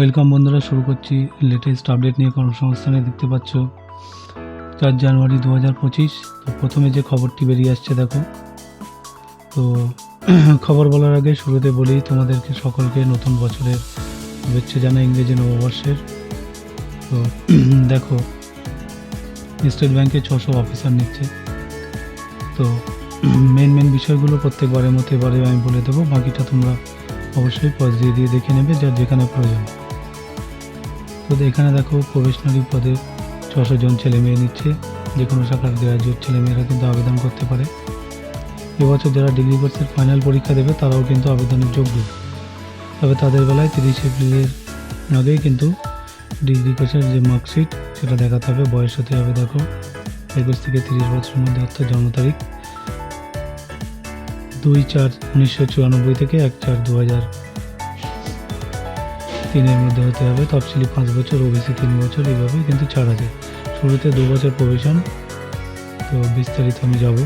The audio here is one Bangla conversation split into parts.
ওয়েলকাম বন্ধুরা, শুরু করছি লেটেস্ট আপডেট নিয়ে কর্মসংস্থানে দেখতে পাচ্ছ। চার জানুয়ারি দু হাজার পঁচিশ, তো প্রথমে যে খবরটি বেরিয়ে আসছে দেখো। তো খবর বলার আগে শুরুতে বলি, তোমাদেরকে সকলকে নতুন বছরের শুভেচ্ছা জানাই ইংরেজি নববর্ষের। তো দেখো, স্টেট ব্যাংকে ছশো অফিসার নিচ্ছে। তো মেন মেন বিষয়গুলো প্রত্যেকবারের মতো এবারে আমি বলে দেবো, বাকিটা তোমরা অবশ্যই পজ দিয়ে দিয়ে দেখে নেবে, যা যেখানে প্রয়োজন। তো এখানে দেখো প্রবেশনারি পদে ছশো জন ছেলে মেয়ে নিচ্ছে। যে কোনো শাখার গ্রাজুয়েট ছেলে মেয়েরা কিন্তু আবেদন করতে পারে। এবছর যারা ডিগ্রি কোর্সের ফাইনাল পরীক্ষা দেবে, তারাও কিন্তু আবেদনের যোগ্য। তবে তাদের বেলায় তিরিশ এপ্রিলের আগেই কিন্তু ডিগ্রি কোর্সের যে মার্কশিট সেটা দেখাতে হবে। বয়স হতে হবে, দেখো, একুশ থেকে তিরিশ বছরের মধ্যে, অর্থাৎ জন্ম তারিখ। দুই চার উনিশশো চুরানব্বই থেকে এক চার দু হাজার তিনের মধ্যে হতে হবে। তফসিলি পাঁচ বছর ওবিসি তিন বছর এইভাবে কিন্তু ছাড় আছে শুরুতে দু বছর প্রবেশন তো বিস্তারিত আমি যাব।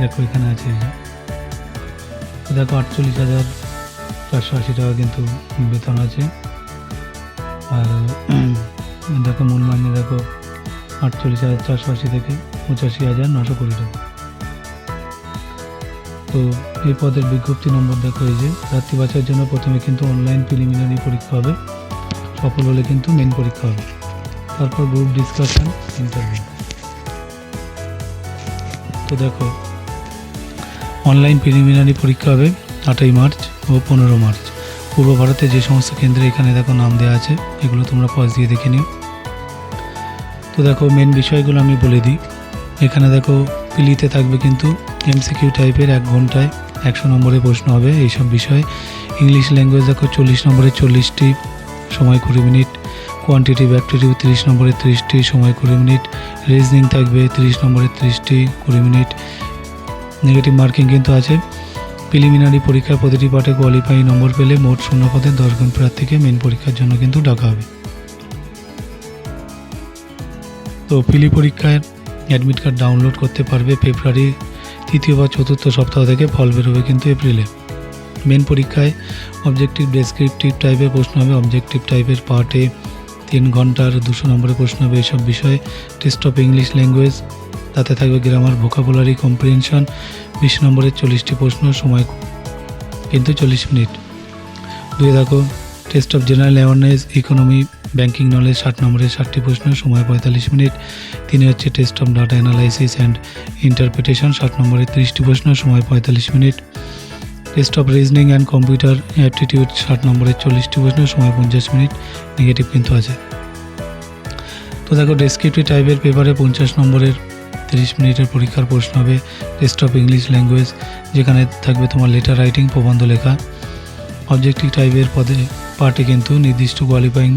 দেখো এখানে আছে দেখো আটচল্লিশ হাজার চারশো আশি টাকা কিন্তু বেতন আছে। আর দেখো মূল মাইনে দেখো আটচল্লিশ হাজার চারশো আশি থেকে পঁচাশি হাজার নশো কুড়ি টাকা। তো এই পদের বিজ্ঞপ্তি নম্বর দেখো এই যে প্রার্থী বাছাইয়ের জন্য প্রথমে কিন্তু অনলাইন প্রিলিমিনারি পরীক্ষা হবে। সফল হলে কিন্তু মেন পরীক্ষা হবে। তারপর গ্রুপ ডিসকাশন ইন্টারভিউ তো দেখো অনলাইন প্রিলিমিনারি পরীক্ষা হবে আটই মার্চ ও পনেরো মার্চ। পূর্ব ভারতে যে সমস্ত কেন্দ্রে এখানে দেখো নাম দেওয়া আছে, এগুলো তোমরা পজ দিয়ে দেখে নিও। তো দেখো মেন বিষয়গুলো আমি বলে দিই। এখানে দেখো, পিলিতে থাকবে কিন্তু এমসিকিউ টাইপের এক ঘন্টায় একশো নম্বরের প্রশ্ন হবে এইসব বিষয়ে। ইংলিশ ল্যাঙ্গুয়েজ দেখো, চল্লিশ নম্বরের চল্লিশটি, সময় কুড়ি মিনিট। কোয়ান্টিটিভ অ্যাক্টিভিটি তিরিশ নম্বরের তিরিশটি, সময় কুড়ি মিনিট। রিজনিং থাকবে, তিরিশ নম্বরের তিরিশটি, কুড়ি মিনিট। নেগেটিভ মার্কিং কিন্তু আছে। প্রিলিমিনারি পরীক্ষার প্রতিটি পাঠে কোয়ালিফাই নম্বর পেলে মোট শূন্য পদে দশ গুণ প্রার্থীকে মেন পরীক্ষার জন্য কিন্তু ডাকা হবে। তো পিলি পরীক্ষায় অ্যাডমিট কার্ড ডাউনলোড করতে পারবে ফেব্রুয়ারি তৃতীয় বা চতুর্থ সপ্তাহ থেকে ফল বেরোবে কিন্তু এপ্রিলে। মেন পরীক্ষায় অবজেক্টিভ ডেসক্রিপটিভ টাইপের প্রশ্ন হবে অবজেক্টিভ টাইপের পার্টে তিন ঘণ্টার দুশো নম্বরের প্রশ্ন হবে এইসব বিষয়ে। টেস্ট অফ ইংলিশ ল্যাঙ্গুয়েজ তাতে থাকবে গ্রামার ভোকাবুলারি কম্প্রিহেনশন বিশ নম্বরের চল্লিশটি প্রশ্ন, সময় কিন্তু চল্লিশ মিনিট। দুই দেখো test of general awareness economy banking knowledge ষাট নম্বরের ষাটটি প্রশ্ন, সময় পঁয়তাল্লিশ মিনিট। তিনি হচ্ছে test of data analysis and interpretation ষাট নম্বরের তিরিশটি প্রশ্ন, সময় পঁয়তাল্লিশ minute. Test of reasoning and computer aptitude ষাট নম্বরের চল্লিশটি প্রশ্ন, সময় পঞ্চাশ মিনিট। নেগেটিভ কিন্তু আছে। তো দেখো ডেসক্রিপটিভ টাইপের পেপারে পঞ্চাশ নম্বরের তিরিশ মিনিটের পরীক্ষার প্রশ্ন হবে। টেস্ট অফ ইংলিশ ল্যাঙ্গুয়েজ যেখানে থাকবে তোমার লেটার রাইটিং প্রবন্ধ লেখা। অবজেক্টিভ টাইপের পদে পার্টি কিন্তু নির্দিষ্ট কোয়ালিফাইং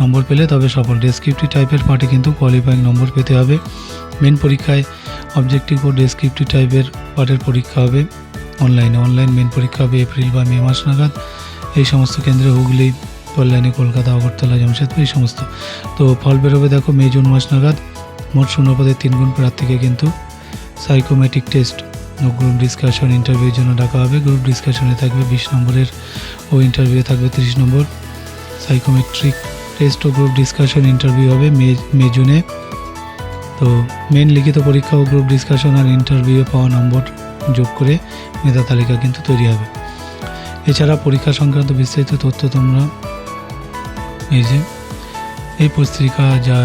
নম্বর পেলে তবে সফল ডেসক্রিপটিভ টাইপের পার্টি কিন্তু কোয়ালিফাইং নম্বর পেতে হবে। মেন পরীক্ষায় অবজেক্টিভ ও ডেসক্রিপটিভ টাইপের পার্টের পরীক্ষা হবে। অনলাইনে অনলাইন মেন পরীক্ষা হবে এপ্রিল বা মে মাস নাগাদ। এই সমস্ত কেন্দ্রে হুগলি, কল্যাণী, কলকাতা, আগরতলা, জামশেদপুর এই সমস্ত। তো ফল বেরোবে দেখো মে জুন মাস নাগাদ। মোট শূন্যপদে তিন গুণ প্রার্থীকে কিন্তু সাইকোমেট্রিক টেস্ট গ্রুপ ডিসকাশন ইন্টারভিউর জন্য ডাকা হবে। গ্রুপ ডিসকাশনে থাকবে বিশ নম্বরের ও ইন্টারভিউ থাকবে তিরিশ নম্বর। সাইকোমেট্রিক টেস্ট ও গ্রুপ ডিসকাশন ইন্টারভিউ হবে মে মে, জুনে। তো মেন লিখিত পরীক্ষা ও গ্রুপ ডিসকাশন আর ইন্টারভিউ পাওয়া নম্বর যোগ করে মেধা তালিকা কিন্তু তৈরি হবে। এছাড়া পরীক্ষা সংক্রান্ত বিস্তারিত তথ্য তোমরা এই যে, এই পত্রিকা যা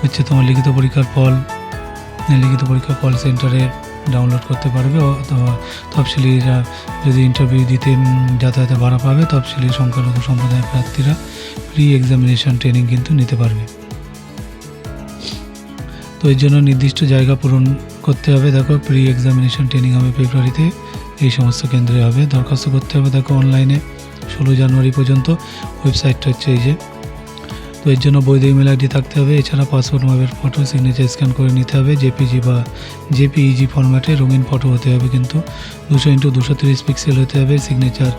হচ্ছে তোমার লিখিত পরীক্ষার ফল লিখিত পরীক্ষা কল সেন্টারে ডাউনলোড করতে পারবে অথবা তফসিলিরা যদি ইন্টারভিউ দিতে যাতায়াতে ভাড়া পাবে, তফসিলি সংখ্যালঘু সম্প্রদায়ের প্রার্থীরা প্রি এক্সামিনেশন ট্রেনিং কিন্তু নিতে পারবে। তো এর জন্য নির্দিষ্ট জায়গা পূরণ করতে হবে। দেখো প্রি এক্সামিনেশন ট্রেনিং হবে ফেব্রুয়ারিতে। এই সমস্ত কেন্দ্রে হবে। দরখাস্ত করতে হবে। দেখো অনলাইনে ষোলো জানুয়ারি পর্যন্ত। ওয়েবসাইটটা হচ্ছে এই যে তো এর জন্য বৈধ ইমেল আইডি থাকতে হবে, এছাড়া পাসপোর্ট মাপের ফটো সিগনেচার স্ক্যান করে নিতে হবে জেপিজি বা জেপিইজি ফরম্যাটে রঙিন ফটো হতে হবে কিন্তু। দুশো ইন্টু দুশো তিরিশ পিক্সেল হতে হবে সিগনেচার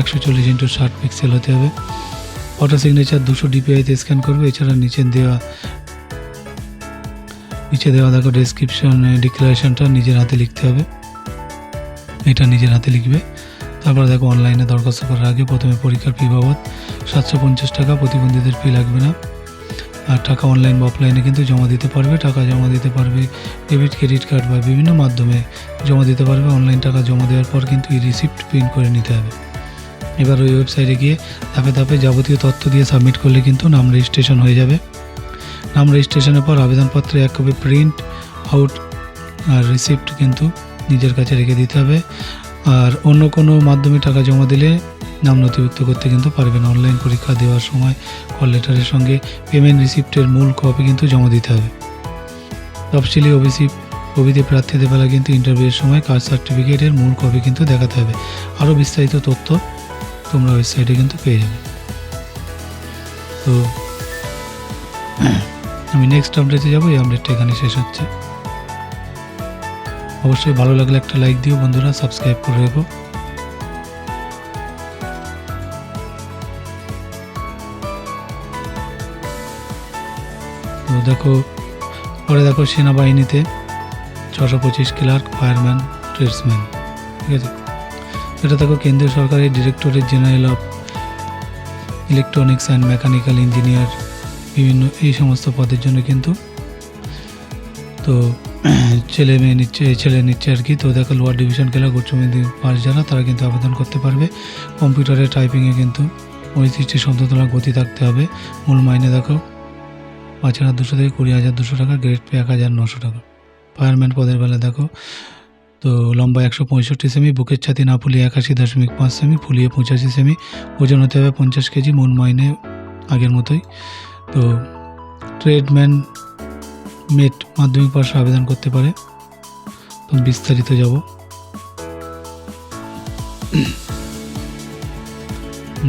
একশো চল্লিশ ইন্টু ষাট পিক্সেল হতে হবে। ফটো সিগনেচার দুশো ডিপিআইতে স্ক্যান করবে, এছাড়া নিচে দেওয়া নিচে দেওয়া দেখো ডেসক্রিপশন ডিক্লারেশনটা নিজের হাতে লিখতে হবে। এটা নিজের হাতে লিখবে। তারপর দেখো অনলাইনে দরখাস্ত করার আগে প্রথমে পরীক্ষার ফি বাবদ সাতশো পঞ্চাশ টাকা প্রতিবন্ধীদের ফি লাগবে না। আর টাকা অনলাইন বা অফলাইনে কিন্তু জমা দিতে পারবে, টাকা জমা দিতে পারবে ডেবিট ক্রেডিট কার্ড বা বিভিন্ন মাধ্যমে জমা দিতে পারবে। অনলাইন টাকা জমা দেওয়ার পর কিন্তু এই রিসিপ্ট প্রিন্ট করে নিতে হবে। এবার ওই ওয়েবসাইটে গিয়ে ধাপে ধাপে যাবতীয় তথ্য দিয়ে সাবমিট করলে কিন্তু নাম রেজিস্ট্রেশন হয়ে যাবে। নাম রেজিস্ট্রেশনের পর আবেদনপত্রে এক কপি প্রিন্ট আউট আর রিসিপ্ট কিন্তু নিজের কাছে রেখে দিতে হবে। আর অন্য কোনো মাধ্যমে টাকা জমা দিলে নাম নথিভুক্ত করতে কিন্তু পারবেন অনলাইন পরীক্ষা দেওয়ার সময় কল লেটারের সঙ্গে পেমেন্ট রিসিপ্টের মূল কপি কিন্তু জমা দিতে হবে। তফসিলি ওবিসি ওবিতে প্রার্থীদের বেলা কিন্তু ইন্টারভিউয়ের সময় কাস্ট সার্টিফিকেটের মূল কপি কিন্তু দেখাতে হবে। আরও বিস্তারিত তথ্য তোমরা ওয়েবসাইটে কিন্তু পেয়ে যাবে। তো আমি নেক্সট আপডেটে যাব, এই আপডেটটা এখানে শেষ হচ্ছে। অবশ্যই ভালো লাগলে একটা লাইক দিও বন্ধুরা সাবস্ক্রাইব করে রেখো। দেখো, পরে দেখো সেনাবাহিনীতে ছশো পঁচিশ ক্লার্ক, ফায়ারম্যান, ট্রেডসম্যান, ঠিক আছে? এটা দেখো কেন্দ্রীয় সরকারের directorate general of electronics and mechanical engineer, বিভিন্ন এই সমস্ত পদের জন্য কিন্তু তো ছেলে মেয়ে নিচ্ছে ছেলে নিচ্ছে আর কি। তো দেখো লোয়ার ডিভিশন খেলা উচ্চ মাধ্যমিক পাস যারা তারা কিন্তু আবেদন করতে পারবে। কম্পিউটারে টাইপিংয়ে কিন্তু পঁয়ত্রিশটি শব্দ তোলার গতি থাকতে হবে। মূল মাইনে দেখো পাঁচ হাজার দুশো থেকে কুড়ি হাজার দুশো টাকা গ্রেড পে এক হাজার নশো টাকা। ফায়ারম্যান পদের বেলা দেখো, তো লম্বা একশো পঁয়ষট্টি সেমি বুকের ছাতি না ফুলিয়ে একাশি দশমিক পাঁচ সেমি ফুলিয়ে পঁচাশি সেমি ওজন হতে হবে পঞ্চাশ কেজি মূল মাইনে আগের মতোই। তো ট্রেডম্যান মেট মাধ্যমিক পাশ আবেদন করতে পারে। তো বিস্তারিত যাব।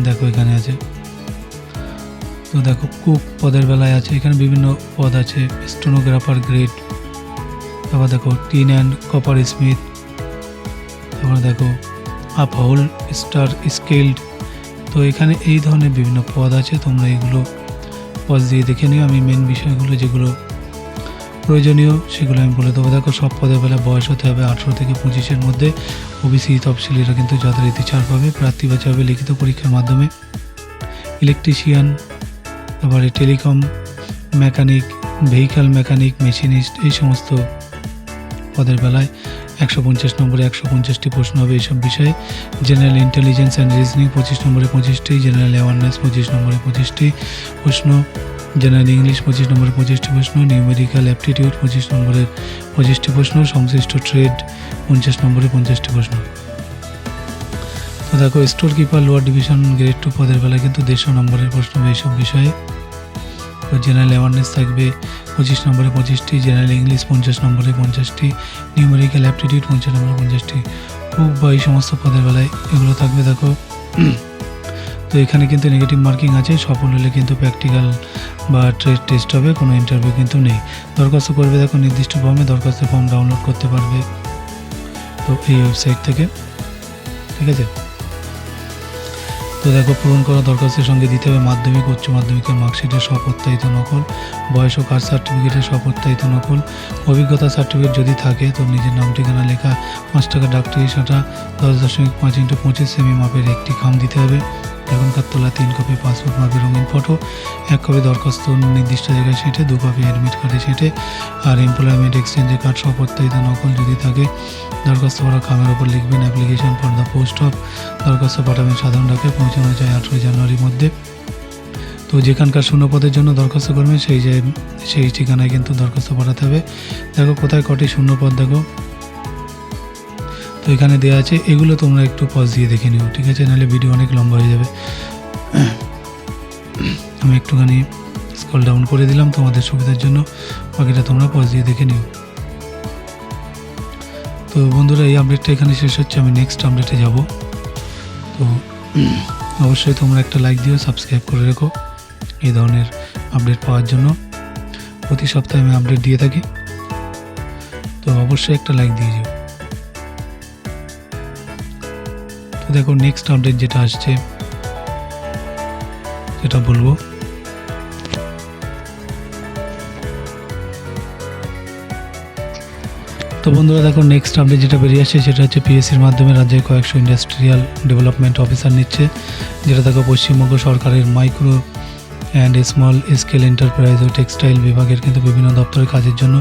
দেখো এখানে আছে। তো দেখো, কুক পদের বেলায় আছে, এখানে বিভিন্ন পদ আছে, স্টোনোগ্রাফার গ্রেড, তারপর দেখো, টিন অ্যান্ড কপার স্মিথ, তারপর দেখো আপ হোল স্টার স্কেলড, তো এখানে এই ধরনের বিভিন্ন পদ আছে, তোমরা এগুলো পদ দিয়ে দেখে নিও। আমি মেন বিষয়গুলো যেগুলো প্রয়োজনীয়, সেগুলো আমি বলে দেবো। দেখো, সব পদের বেলা বয়স হতে হবে আঠেরো থেকে পঁচিশের মধ্যে। ওবিসি তফসিলিরা কিন্তু যথারীতি ছাড় পাবে। প্রার্থী বাছা হবে লিখিত পরীক্ষার মাধ্যমে। ইলেকট্রিশিয়ান তারপরে telecom mechanic vehicle mechanic machinist এই সমস্ত পদের বেলায় একশো পঞ্চাশ নম্বরে একশো পঞ্চাশটি প্রশ্ন হবে এইসব বিষয়ে। জেনারেল ইন্টেলিজেন্স অ্যান্ড রিজনিং পঁচিশ নম্বরে পঁচিশটি জেনারেল অ্যাওয়ারনেস পঁচিশ নম্বরে পঁচিশটি প্রশ্ন জেনারেল ইংলিশ পঁচিশ নম্বরে পঁচিশটি প্রশ্ন নিউমেরিক্যাল অ্যাপটিটিউড পঁচিশ নম্বরের পঁচিশটি প্রশ্ন, সংশ্লিষ্ট ট্রেড পঞ্চাশ নম্বরে পঞ্চাশটি প্রশ্ন। তো দেখো store keeper lower division grade two পদের বেলায় কিন্তু দেড়শো নম্বরের প্রশ্ন হবে এইসব বিষয়ে। তো জেনারেল অ্যাওয়ারনেস থাকবে পঁচিশ নম্বরে পঁচিশটি জেনারেল ইংলিশ পঞ্চাশ নম্বরে পঞ্চাশটি নিউমেরিক্যাল অ্যাপটিটিউড পঞ্চাশ নম্বরে পঞ্চাশটি। খুব বা এই সমস্ত পদের বেলায় এগুলো থাকবে দেখো। তো এখানে কিন্তু নেগেটিভ মার্কিং আছে, সফল হলে কিন্তু প্র্যাকটিক্যাল বা ট্রেড টেস্ট হবে, কোনো ইন্টারভিউ কিন্তু নেই। দরখাস্ত করবে দেখো, নির্দিষ্ট ফর্মে দরখাস্ত ফর্ম ডাউনলোড করতে পারবে। তো এই ওয়েবসাইট থেকে, ঠিক আছে? তো দেখো, পূরণ করা দরখাস্তের সঙ্গে দিতে হবে মাধ্যমিক, উচ্চ মাধ্যমিকের মার্কশিটের স্বপ্রত্যায়িত নকল, বয়স ও কাস্ট সার্টিফিকেটের স্বপ্রত্যায়িত নকল। অভিজ্ঞতা সার্টিফিকেট যদি থাকে, তো নিজের নাম, ঠিকানা, লেখা, পাঁচ টাকা ডাক্তারি সাটা দশ দশমিক পাঁচ ইন্টু পঁচিশ সেমি মাপের একটি খাম দিতে হবে। এখনকার তোলা তিন কপি পাসপোর্ট মাপের রঙিন ফটো এক কপি দরখাস্ত নির্দিষ্ট জায়গায় সেটে, দু কপি অ্যাডমিট কার্ডে সেটে, আর এমপ্লয়মেন্ট এক্সচেঞ্জে কার্ড স্বপ্রত্যায়িত নকল যদি থাকে, দরখাস্ত করা খামের ওপর লিখবেন application for the post of দরখাস্ত পাঠাবেন সাধারণ ডাকে, পৌঁছানো যায় আঠেরোই জানুয়ারির মধ্যে। তো যেখানকার শূন্যপদের জন্য দরখাস্ত করবেন, সেই যে, সেই ঠিকানায় কিন্তু দরখাস্ত পাঠাতে হবে। দেখো কোথায় কটি শূন্যপদ, দেখো। তো এখানে দেওয়া আছে, এগুলো তোমরা একটু পজ দিয়ে দেখে নিও, ঠিক আছে? নাহলে ভিডিও অনেক লম্বা হয়ে যাবে। আমি একটুখানি স্কল ডাউন করে দিলাম তোমাদের সুবিধার জন্য, বাকিটা তোমরা পজ দিয়ে দেখে নিও। তো বন্ধুরা, এই আপডেটটা এখানে শেষ হচ্ছে, আমি নেক্সট আপডেটে যাব। তো অবশ্যই তোমরা একটা লাইক দিও সাবস্ক্রাইব করে রেখো এই ধরনের আপডেট পাওয়ার জন্য। প্রতি সপ্তাহে আমি আপডেট দিয়ে থাকি। তো অবশ্যই একটা লাইক দিয়ে দেখো নেক্সট আপডেট যেটা আসছে সেটা বলব। তো বন্ধুরা দেখো নেক্সট আপডেট যেটা বেরিয়ে আসছে, সেটা হচ্ছে পিএসসির মাধ্যমে রাজ্যের কয়েকশো ইন্ডাস্ট্রিয়াল ডেভেলপমেন্ট অফিসার নিচ্ছে, যেটা দেখো পশ্চিমবঙ্গ সরকারের micro and small scale enterprise O textile বিভাগের কিন্তু বিভিন্ন দপ্তরের কাজের জন্য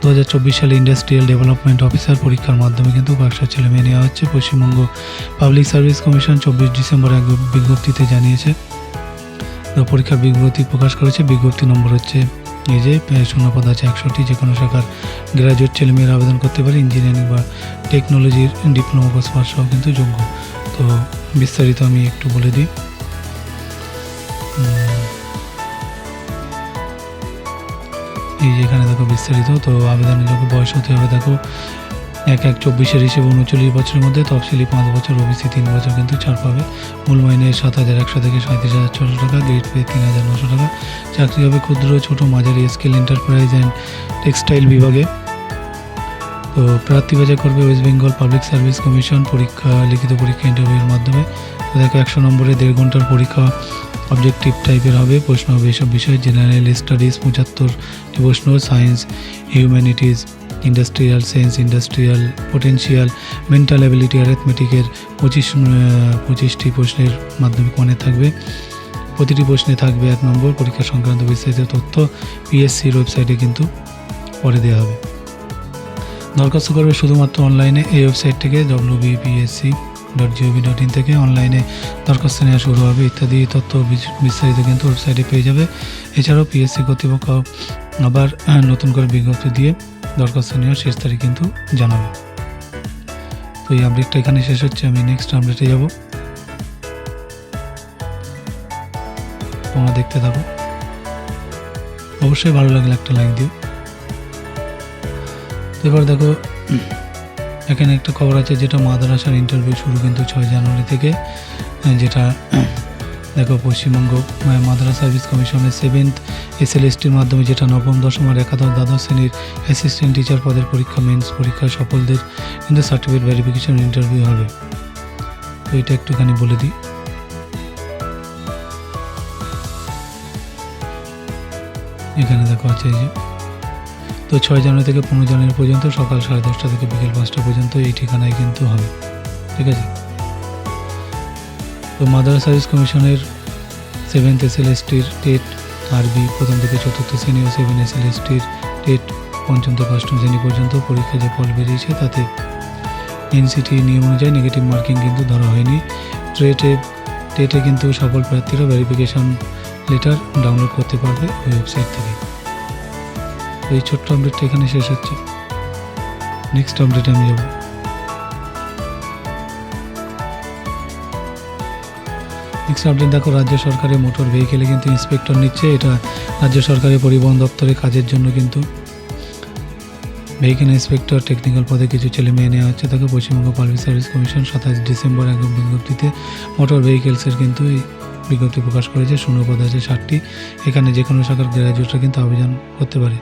দু হাজার চব্বিশ সালে ইন্ডাস্ট্রিয়াল ডেভেলপমেন্ট অফিসার পরীক্ষার মাধ্যমে কিন্তু কয়েকশো ছেলে মেয়ে নেওয়া হচ্ছে। পশ্চিমবঙ্গ পাবলিক সার্ভিস কমিশন চব্বিশ ডিসেম্বর এক বিজ্ঞপ্তিতে জানিয়েছে। পরীক্ষার বিজ্ঞপ্তি প্রকাশ করেছে। বিজ্ঞপ্তি নম্বর হচ্ছে এই যে শূন্যপদ আছে একশোটি যে কোনো শাখার গ্রাজুয়েট ছেলেমেয়েরা আবেদন করতে পারে। ইঞ্জিনিয়ারিং বা টেকনোলজির ডিপ্লোমা কোর্স পাস সহ কিন্তু যোগ্য। তো বিস্তারিত আমি একটু বলে দিই। এই যে এখানে দেখো বিস্তারিত, তো আবেদনের যোগ্য বয়স হতে হবে দেখো এক এক চব্বিশের হিসেবে উনচল্লিশ বছরের মধ্যে, তফসিলি পাঁচ বছর, ওবিসি তিন বছর কিন্তু ছাড় পাবে। মূল মাইনে সাত হাজার একশো থেকে সাঁত্রিশ হাজার ছশো টাকা, গ্রেড পে তিন হাজার নশো টাকা। চাকরি হবে ক্ষুদ্র, ছোট, মাঝারি, স্কেল, এন্টারপ্রাইজ অ্যান্ড টেক্সটাইল বিভাগে। তো প্রার্থী বাজার করবে West Bengal public service commission পরীক্ষা, লিখিত পরীক্ষা ইন্টারভিউর মাধ্যমে। তো দেখো একশো নম্বরে দেড় ঘণ্টার পরীক্ষা অবজেক্টিভ টাইপের হবে, প্রশ্ন হবে এসব বিষয়ে জেনারেল স্টাডিজ পঁচাত্তরটি প্রশ্ন science humanities industrial science industrial potential mental ability অ্যারেথমেটিকের পঁচিশ পঁচিশটি প্রশ্নের মাধ্যমে মনে থাকবে। প্রতিটি প্রশ্নে থাকবে এক নম্বর, পরীক্ষা সংক্রান্ত বিস্তারিত তথ্য পিএসসির ওয়েবসাইটে কিন্তু পরে দেওয়া হবে। দরখাস্ত করবে শুধুমাত্র অনলাইনে এই ওয়েবসাইট থেকে W BPSC dot GOV dot in থেকে অনলাইনে দরখাস্ত নেওয়া শুরু হবে ইত্যাদি তথ্য বিস্তারিত কিন্তু ওয়েবসাইটে পেয়ে যাবে। এছাড়াও পিএসসি কর্তৃপক্ষ আবার নতুন করে বিজ্ঞপ্তি দিয়ে দরখাস্ত নেওয়ার শেষ তারিখ কিন্তু জানাবে। তো এই আপডেটটা এখানে শেষ হচ্ছে। আমি নেক্সট আপডেটে যাব। তোমরা দেখতে থাকো। অবশ্যই ভালো লাগলে একটা লাইক দিও। এবার দেখো এখানে একটা খবর আছে যেটা মাদ্রাসার ইন্টারভিউ শুরু কিন্তু ছয় জানুয়ারি থেকে যেটা দেখো পশ্চিমবঙ্গ মাদ্রাসা সার্ভিস কমিশনের সেভেন্থ এসএলএসটির মাধ্যমে যেটা নবম, দশম আর একাদশ দ্বাদশ শ্রেণির অ্যাসিস্ট্যান্ট টিচার পদের পরীক্ষা মেন্স পরীক্ষায় সফলদের কিন্তু সার্টিফিকেট ভেরিফিকেশন ইন্টারভিউ হবে। তো এটা একটুখানি বলে দিই। এখানে দেখো আছে যে তো ছয় জানুয়ারি থেকে পনেরো জানুয়ারি পর্যন্ত সকাল সাড়ে দশটা থেকে বিকেল পাঁচটা পর্যন্ত এই ঠিকানায় কিন্তু হবে। ঠিক আছে? তো মাদ্রাসা সার্ভিস কমিশনের সেভেন্থ এস এল এসটির টেট আরবি প্রথম থেকে চতুর্থ শ্রেণি ও সেভেন এস এল এসটির টেট পঞ্চম থেকে অষ্টম শ্রেণি পর্যন্ত পরীক্ষা যে ফল বেরিয়েছে তাতে এনসিটি নিয়ম অনুযায়ী নেগেটিভ মার্কিং কিন্তু ধরা হয়নি। ট্রেটে টেটে কিন্তু সকল প্রার্থীরা ভেরিফিকেশন লেটার ডাউনলোড করতে পারবে ওয়েবসাইট থেকে। তো এই ছোট্ট আপডেটটা এখানে শেষ হচ্ছে। নেক্সট আপডেটে আমি যাব নেক্সট আপডেট দেখো, রাজ্য সরকারের মোটর ভেহিকেলে কিন্তু ইন্সপেক্টর নিচ্ছে। এটা রাজ্য সরকারের পরিবহন দপ্তরে কাজের জন্য কিন্তু ভেহিকেল ইন্সপেক্টর টেকনিক্যাল পদে কিছু ছেলে মেয়ে নেওয়া হচ্ছে। তাকে পশ্চিমবঙ্গ পাবলিক সার্ভিস কমিশন সাতাশ ডিসেম্বর এক বিজ্ঞপ্তিতে মোটর ভেহিকেলসের কিন্তু এই বিজ্ঞপ্তি প্রকাশ করেছে। শূন্য পদ আছে ষাটটি। এখানে যে কোনো শাখার গ্র্যাজুয়েটরা কিন্তু আবেদন করতে পারে।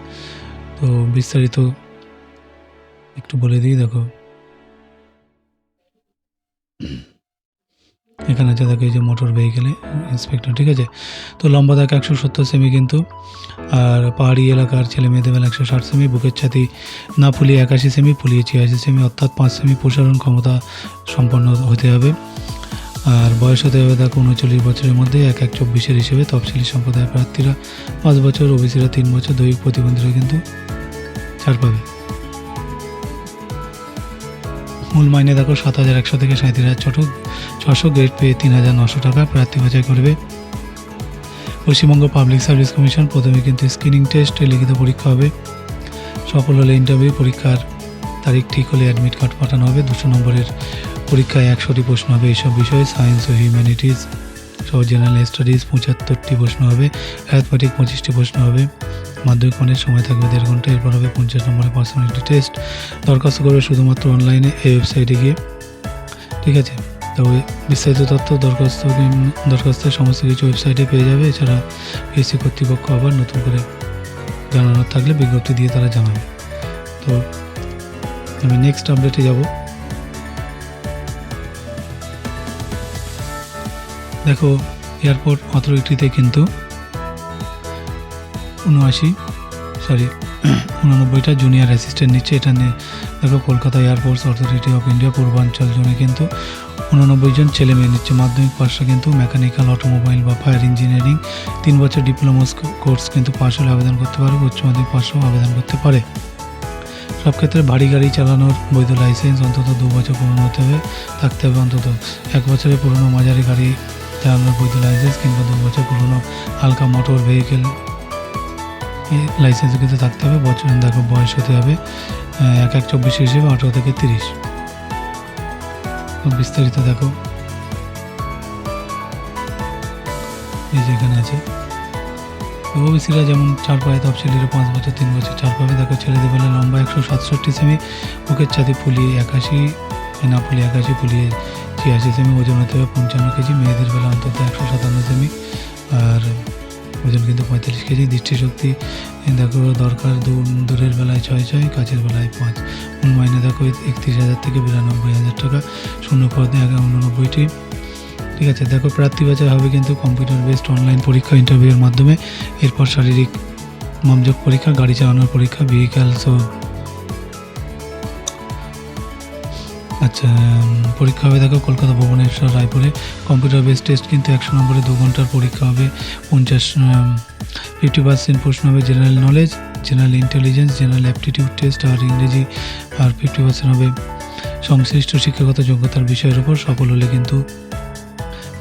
তো বিস্তারিত একটু বলে দিই, দেখো। এখানে আছে, দেখো, এই যে মোটর ভেহিকেলে ইন্সপেক্টর ঠিক আছে? তো লম্বা দেখো একশো সত্তর সেমি কিন্তু, আর পাহাড়ি এলাকার ছেলে মেয়েদের বেলা একশো ষাট সেমি বুকের ছাতি না ফুলিয়ে একাশি সেমি ফুলিয়ে ছিয়াশি সেমি অর্থাৎ পাঁচ সেমি প্রসারণ ক্ষমতা সম্পন্ন হতে হবে। আর বয়স হতে হবে, দেখো, উনচল্লিশ বছরের মধ্যে এক এক চব্বিশের হিসেবে তফসিলি সম্প্রদায়ের প্রার্থীরা পাঁচ বছর, ওবিসিরা তিন বছর, দৈহিক প্রতিবন্ধীরা কিন্তু ছাড় পাবে। মূল মাইনে দেখো সাত হাজার একশো থেকে সাঁত্রিশ হাজার ছোটো, ছশো গ্রেড পেয়ে তিন হাজার নশো টাকা প্রার্থী বাছাই করবে। পশ্চিমবঙ্গ পাবলিক সার্ভিস কমিশন প্রথমে কিন্তু স্ক্রিনিং টেস্ট লিখিত পরীক্ষা হবে। সফল হলে ইন্টারভিউ পরীক্ষার তারিখ ঠিক হলে অ্যাডমিট কার্ড পাঠানো হবে। দুশো নম্বরের পরীক্ষায় একশোটি প্রশ্ন হবে। এইসব বিষয়ে সায়েন্স ও হিউম্যানিটিজ সহ জেনারেল স্টাডিজ পঁচাত্তরটি প্রশ্ন হবে অ্যাথমেটিক পঁচিশটি প্রশ্ন হবে, মাধ্যমিক মানের সময় থাকবে দেড় ঘণ্টা, এরপর হবে পঞ্চাশ নম্বরের পার্সোনালিটি টেস্ট দরখাস্ত করবে শুধুমাত্র অনলাইনে এই ওয়েবসাইটে গিয়ে, ঠিক আছে? তবে বিস্তারিত তথ্য, দরখাস্ত দরখাস্তের সমস্ত কিছু ওয়েবসাইটে পেয়ে যাবে, এছাড়া পিএসসি কর্তৃপক্ষ আবার নতুন করে জানানোর থাকলে বিজ্ঞপ্তি দিয়ে তারা জানাবে। তো আমি নেক্সট আপডেটে যাব। দেখো এয়ারপোর্ট অথরিটিতে কিন্তু উনআশি সরি উনানব্বইটা জুনিয়র অ্যাসিস্ট্যান্ট নিচ্ছে। এটা নিয়ে দেখো, Kolkata air force authority of India পূর্বাঞ্চল জোনে কিন্তু উনানব্বই জন ছেলে মেয়ে নিচ্ছে। মাধ্যমিক পাশে কিন্তু মেকানিক্যাল অটোমোবাইল বা ফায়ার ইঞ্জিনিয়ারিং তিন বছর ডিপ্লোমা কোর্স কিন্তু পাশ হলে আবেদন করতে পারে, উচ্চ মাধ্যমিক পাশেও আবেদন করতে পারে। সব ক্ষেত্রে বাড়ি গাড়ি চালানোর বৈধ লাইসেন্স অন্তত দু বছর পুরনো হতে হবে, থাকতে হবে অন্তত এক বছরের পুরনো মাঝারি গাড়ি চালানোর বৈধ লাইসেন্স কিংবা দু বছর পুরনো হালকা মোটর ভেহিকেল লাইসেন্স কিন্তু থাকতে হবে। বছর দেখো বয়স হতে হবে এক এক চব্বিশ হিসেবে আঠেরো থেকে তিরিশ। বিস্তারিত দেখো। এই যে এখানে আছে। ওবিসিরা যেমন চার পায়ে তফসিলিরা পাঁচ বছর, তিন বছর চার পাবে। দেখো ছেলেদের বেলা লম্বা একশো সাতষট্টি সেমি, বুকের ছাদে ফুলিয়ে একাশি না ফুলিয়ে একাশি, ফুলিয়ে ছিয়াশি সেমি ওজন হতে হবে পঞ্চান্ন কেজি, মেয়েদের বেলা অন্তত একশো সাতান্ন সেমি আর ওজন কিন্তু পঁয়তাল্লিশ কেজি, দৃষ্টিশক্তি দেখো, দরকার দূর- দূরের বেলায় ছয় ছয় কাছের বেলায় পাঁচ। মাইনে দেখো, একত্রিশ হাজার থেকে বিরানব্বই হাজার টাকা, শূন্য পদে আগে উননব্বইটি। ঠিক আছে, দেখো, প্রার্থী বাছাই হবে কিন্তু কম্পিউটার বেসড অনলাইন পরীক্ষা ইন্টারভিউয়ের মাধ্যমে। এরপর শারীরিক মাপযোগ পরীক্ষা, গাড়ি চালানোর পরীক্ষা ভেহিক্যালস ও আচ্ছা পরীক্ষা হবে দেখো কলকাতা ভুবনেশ্বর রায়পুরে। কম্পিউটার বেস টেস্ট কিন্তু একশো নম্বরে দু ঘণ্টার পরীক্ষা হবে। পঞ্চাশ ফিফটি পার্সেন্ট প্রশ্ন হবে general knowledge general intelligence general aptitude test আর ইংরেজি আর ফিফটি পার্সেন্ট হবে সংশ্লিষ্ট শিক্ষাগত যোগ্যতার বিষয়ের উপর। সফল হলে কিন্তু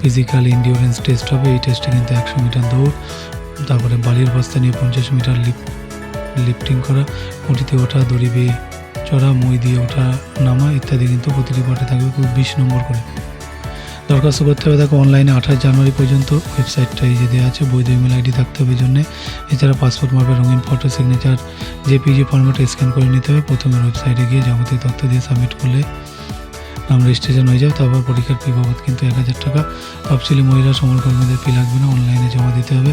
ফিজিক্যাল ইন্ডিওরেন্স টেস্ট হবে। এই টেস্টে কিন্তু একশো মিটার দৌড়, তারপরে বালির বস্তা নিয়ে পঞ্চাশ মিটার লিপ লিফটিং করা, খুঁটিতে ওঠা, দড়ি বেয়ে চড়া, মই দিয়ে ওঠা, নামা ইত্যাদি কিন্তু প্রতিটি পাঠে থাকবে খুব বিশ নম্বর করে। দরখাস্ত করতে হবে দেখো অনলাইনে আঠাশ জানুয়ারি পর্যন্ত। ওয়েবসাইটটা এই যে দেওয়া আছে, বৈধ ইমেল আইডি থাকতে হবে জন্যে। এছাড়া পাসপোর্ট মাপের রঙিন ফটো সিগনেচার জেপিজি ফরম্যাটে স্ক্যান করে নিতে হবে। প্রথমে ওয়েবসাইটে গিয়ে যাবতীয় তথ্য দিয়ে সাবমিট করলে নাম রেজিস্ট্রেশন হয়ে যাবে তারপর পরীক্ষার ফি বাবদ কিন্তু এক হাজার টাকা। তফসিলি মহিলা সমরকর্মীদের ফি লাগবে না অনলাইনে জমা দিতে হবে।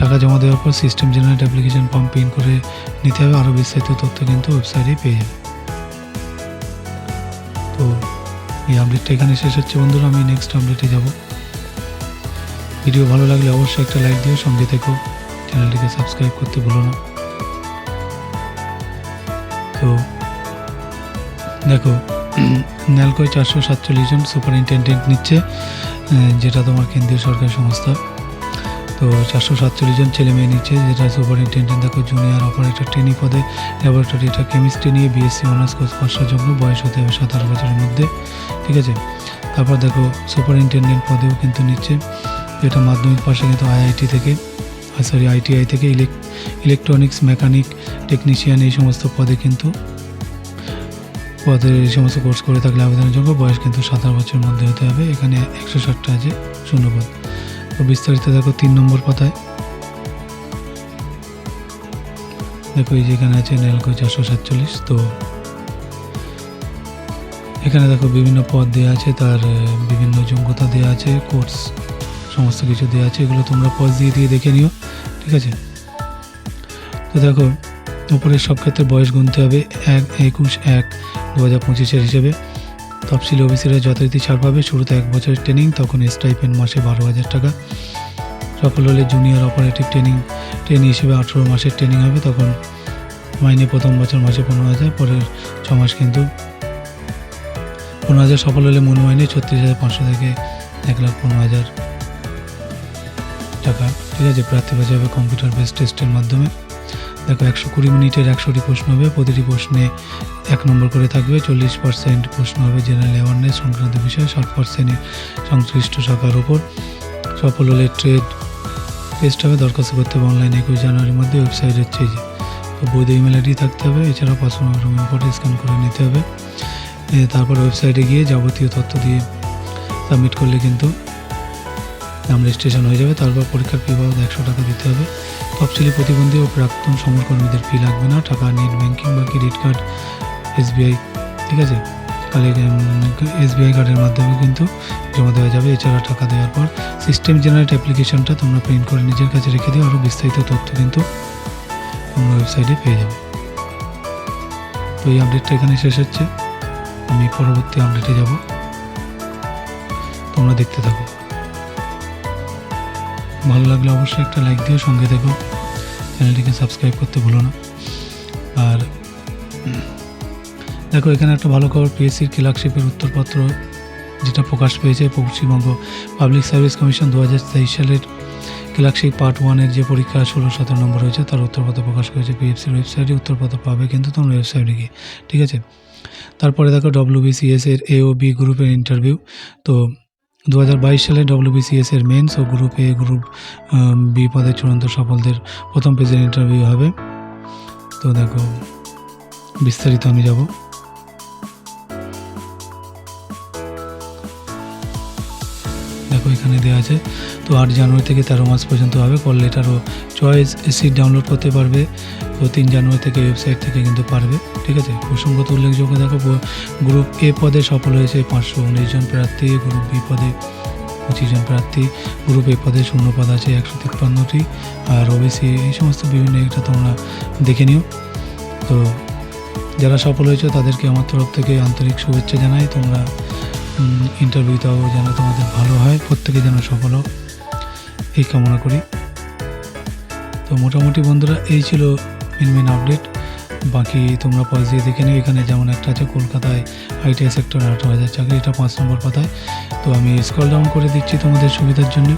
টাকা জমা দেওয়ার পর system generate application form print করে নিতে হবে। আরও বিস্তারিত তথ্য কিন্তু ওয়েবসাইটে পেয়ে যাবে তো এই আপডেটটা এখানে শেষ হচ্ছে বন্ধুরা, আমি নেক্সট আপডেটে যাব। ভিডিও ভালো লাগলে অবশ্যই একটা লাইক দিও, সঙ্গে থেকো। চ্যানেলটিকে সাবস্ক্রাইব করতে ভুলো না। তো দেখো ন্যালকোয় চারশো সাতচল্লিশ জন সুপারিনটেন্ডেন্ট নিচ্ছে যেটা তোমার কেন্দ্রীয় সরকারি সংস্থা। তো চারশো সাতচল্লিশ জন ছেলে মেয়ে নিচ্ছে, যেটা সুপারিনটেন্ডেন্ট দেখো জুনিয়র অপারেটর ট্রেনি পদে ল্যাবরেটরি এটা কেমিস্ট্রি নিয়ে বিএসসি অনার্স কোর্স পাশার জন্য, বয়স হতে হবে সাতারো বছরের মধ্যে, ঠিক আছে? তারপর দেখো সুপারিনটেন্ডেন্ট পদেও কিন্তু নিচ্ছে, যেটা মাধ্যমিক পাশে কিন্তু আইআইটি থেকে সরি আইটিআই থেকে ইলেক ইলেকট্রনিক্স মেকানিক টেকনিশিয়ান এই সমস্ত পদে কিন্তু, পদে এই সমস্ত কোর্স করে থাকলে আবেদনের জন্য বয়স কিন্তু সাতারো বছরের মধ্যে হতে হবে, এখানে একশো ষাটটা আছে শূন্যপদ তো বিস্তারিত দেখো তিন নম্বর পাতায়। দেখো এই যেখানে আছে নেলকো চারশো সাতচল্লিশ, তো এখানে দেখো বিভিন্ন পদ দেওয়া আছে, তার বিভিন্ন যোগ্যতা দেওয়া আছে, কোর্স, সমস্ত কিছু দেওয়া আছে, এগুলো তোমরা পজ দিয়ে দিয়ে দেখে নিও, ঠিক আছে? তো দেখো, উপরের সব ক্ষেত্রে বয়স গুনতে হবে এক, একুশ, এক, দু হাজার পঁচিশের হিসেবে। তফসিল ওবিসিরা যথারীতি ছাড় পাবে। শুরুতে এক বছরের ট্রেনিং তখন স্টাইপেন্ড মাসে বারো হাজার টাকা। সফল হলে জুনিয়র অপারেটিভ ট্রেনিং ট্রেনিং হিসেবে আঠেরো মাসের ট্রেনিং হবে, তখন মাইনে প্রথম বছর মাসে পনেরো হাজার, পরের ছ মাস কিন্তু পনেরো হাজার। সফল হলে মূল মাইনে ছত্রিশ হাজার পাঁচশো থেকে এক লাখ পনেরো হাজার টাকা। ঠিক আছে, প্রার্থী বাজা হবে কম্পিউটার বেস টেস্টের মাধ্যমে। দেখো একশো কুড়ি মিনিটের একশোটি প্রশ্ন হবে, প্রতিটি প্রশ্নে এক নম্বর করে থাকবে, চল্লিশ পার্সেন্ট প্রশ্ন হবে জেনারেল অ্যাওয়ারনেস সংক্রান্ত বিষয়, ষাট পার্সেন্ট সংশ্লিষ্ট শাখার ওপর সফল হলে ট্রেড টেস্ট হবে, দরখাস্ত করতে হবে অনলাইনে একুশ জানুয়ারির মধ্যে ওয়েবসাইট হচ্ছে যে তো বৈধ ইমেল আইডি থাকতে হবে এছাড়া পাসপোর্ট রঙিন ফটো স্ক্যান করে নিতে হবে। তারপর ওয়েবসাইটে গিয়ে যাবতীয় তথ্য দিয়ে সাবমিট করলে কিন্তু নাম রেজিস্ট্রেশন হয়ে যাবে, তারপর পরীক্ষার ফি বাবদ একশো টাকা দিতে হবে। তফসিলি প্রতিবন্ধী ও প্রাক্তন সমরকর্মীদের ফি লাগবে না, টাকা নেট ব্যাঙ্কিং বা ক্রেডিট কার্ড, এসবিআই, ঠিক আছে? তাহলে এসবিআই কার্ডের মাধ্যমে কিন্তু জমা দেওয়া যাবে। এছাড়া টাকা দেওয়ার পর সিস্টেম জেনারেট অ্যাপ্লিকেশনটা তোমরা প্রিন্ট করে নিজের কাছে রেখে দিও। আরও বিস্তারিত তথ্য কিন্তু তোমরা ওয়েবসাইটে পেয়ে যাবে। তো এই আপডেটটা এখানে শেষ হচ্ছে। আমি পরবর্তী আপডেটে যাব। তোমরা দেখতে থাকো। ভালো লাগলে অবশ্যই একটা লাইক দিও, সঙ্গে দেখো চ্যানেলটিকে সাবস্ক্রাইব করতে ভুলো না। আর, দেখো, এখানে একটা ভালো খবর পিএসসির ক্লার্কশিপের উত্তরপত্র যেটা প্রকাশ পেয়েছে পশ্চিমবঙ্গ পাবলিক সার্ভিস কমিশন দু হাজার তেইশ সালের ক্লার্কশিপ পার্ট ওয়ানের যে পরীক্ষা ষোলো সতেরো নম্বর হয়েছে, তার উত্তরপত্র প্রকাশ করেছে পিএফসির ওয়েবসাইটে উত্তরপত্র পাবে কিন্তু তোমরা ওয়েবসাইটে গিয়ে, ঠিক আছে? তারপরে দেখো ডব্লিউবিসিএস এর এ ও বি গ্রুপের ইন্টারভিউ তো দু হাজার বাইশ সালে ডব্লিউবিসিএস এর মেন্স ও গ্রুপ এ গ্রুপ বি পদে চূড়ান্ত সফলদের প্রথম পেজের ইন্টারভিউ হবে। তো দেখো, বিস্তারিত আমি যাব। দেখো এখানে দেওয়া আছে তো আট জানুয়ারি থেকে তেরো মাস পর্যন্ত হবে। কল লেটারও চয়েস সিট ডাউনলোড করতে পারবে তো তিন জানুয়ারি থেকে ওয়েবসাইট থেকে কিন্তু পারবে, ঠিক আছে? প্রসঙ্গত উল্লেখযোগ্য, দেখো গ্রুপ এ পদে সফল হয়েছে পাঁচশো উনিশ জন প্রার্থী গ্রুপ বি পদে পঁচিশ জন প্রার্থী গ্রুপ এ পদে শূন্য পদ আছে একশো তিপ্পান্নটি। আর ওবিসি এই সমস্ত বিভিন্ন এটা তোমরা দেখে নিও। তো যারা সফল হয়েছে, তাদেরকে আমার তরফ থেকে আন্তরিক শুভেচ্ছা জানাই। তোমরা ইন্টারভিউটাও যেন তোমাদের ভালো হয়। প্রত্যেকে যেন সফল হোক। এই কামনা করি। তো মোটামুটি বন্ধুরা, এই ছিল মেন মেন আপডেট বাকি তোমরা পজ দিয়ে দেখে নিও, এখানে যেমন একটা আছে, কলকাতায় আইটিআই সেক্টর আঠারো হাজার চাকরি, এটা পাঁচ নম্বর পাতায়। তো আমি স্কল ডাউন করে দিচ্ছি তোমাদের সুবিধার জন্য।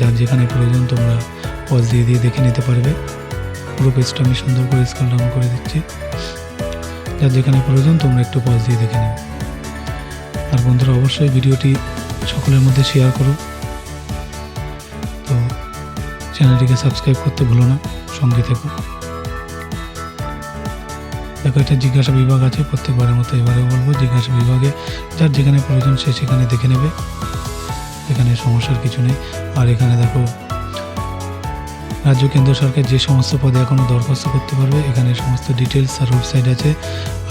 যার যেখানে প্রয়োজন তোমরা পজ দিয়ে দিয়ে দেখে নিতে পারবে। পুরো পেজটা আমি সুন্দর করে স্কল ডাউন করে দিচ্ছি। যার যেখানে প্রয়োজন তোমরা একটু পজ দিয়ে দেখে নিও। আর বন্ধুরা, অবশ্যই ভিডিওটি সকলের মধ্যে শেয়ার করো। চ্যানেলটিকে সাবস্ক্রাইব করতে ভুলো না, সঙ্গে থেকো দেখো একটা জিজ্ঞাসা বিভাগ আছে, প্রত্যেকবারের মতো এবারেও বলব, জিজ্ঞাসা বিভাগে যার যেখানে প্রয়োজন সে সেখানে দেখে নেবে। এখানে সমস্যার কিছু নেই। আর এখানে দেখো, রাজ্য কেন্দ্র সরকার যে সমস্ত পদে এখনও দরখাস্ত করতে পারবে, এখানে সমস্ত ডিটেলস আর ওয়েবসাইট আছে।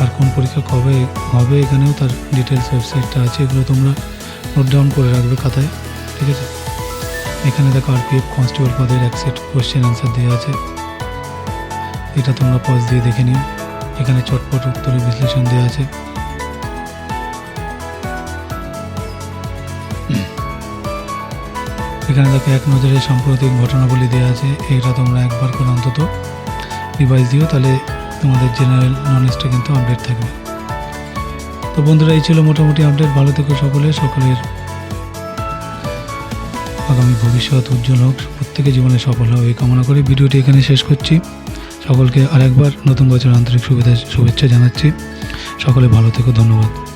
আর কোন পরীক্ষা কবে হবে এখানেও তার ডিটেলস ওয়েবসাইটটা আছে। এগুলো তোমরা নোট ডাউন করে রাখবে খাতায়, ঠিক আছে? এখানে দেখো আরপিএফ কনস্টেবল পদের এক সেট কোয়েশ্চেন অ্যান্সার দেওয়া আছে। এটা তোমরা পজ দিয়ে দেখে নিও। এখানে চটপট উত্তরের বিশ্লেষণ দেওয়া আছে। এখানে দেখো এক নজরে সাম্প্রতিক ঘটনাবলী দেওয়া আছে। এটা তোমরা একবার করে অন্তত রিভাইজ দিও, তাহলে তোমাদের জেনারেল নলেজটা কিন্তু আপডেট থাকবে। তো বন্ধুরা, এই ছিল মোটামুটি আপডেট ভালো থেকো সকলে। সকলের আগামী ভবিষ্যৎ উজ্জ্বল হোক। প্রত্যেকে জীবনে সফল হোক এই কামনা করে ভিডিওটি এখানে শেষ করছি। সকলকে আরেকবার নতুন বছর আন্তরিক শুভেচ্ছা শুভেচ্ছা জানাচ্ছি। সকলে ভালো থেকো, ধন্যবাদ।